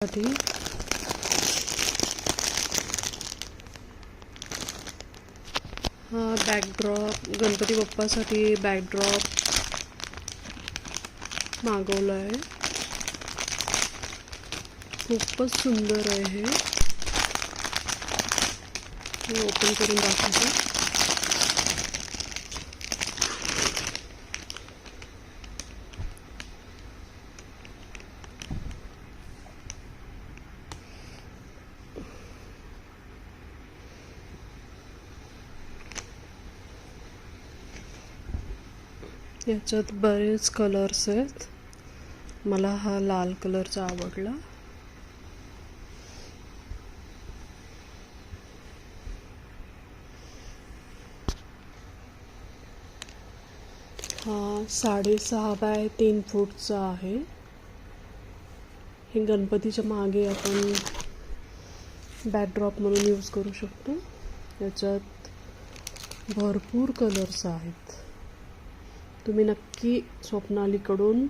साठी. हा backdrop Ganpati बाप्पासाठी backdrop मागवला आहे खूपच सुंदर आहे हे. मी ओपन करून दाखवते. याच्यात बरेच कलर्स आहेत. मला हा लाल कलरचा आवडला. हा साडेसहा बाय तीन फूटचा आहे. हे गणपतीच्या मागे आपण बॅकड्रॉप म्हणून यूज करू शकतो. याच्यात भरपूर कलर्स आहेत. तुम्ही नक्की स्वप्नालीकडून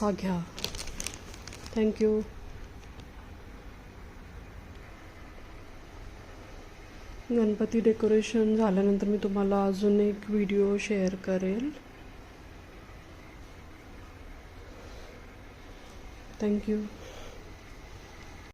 हा घ्या. थँक्यू गणपती डेकोरेशन झाल्यानंतर मी तुम्हाला अजून एक व्हिडिओ शेअर करेल. थँक्यू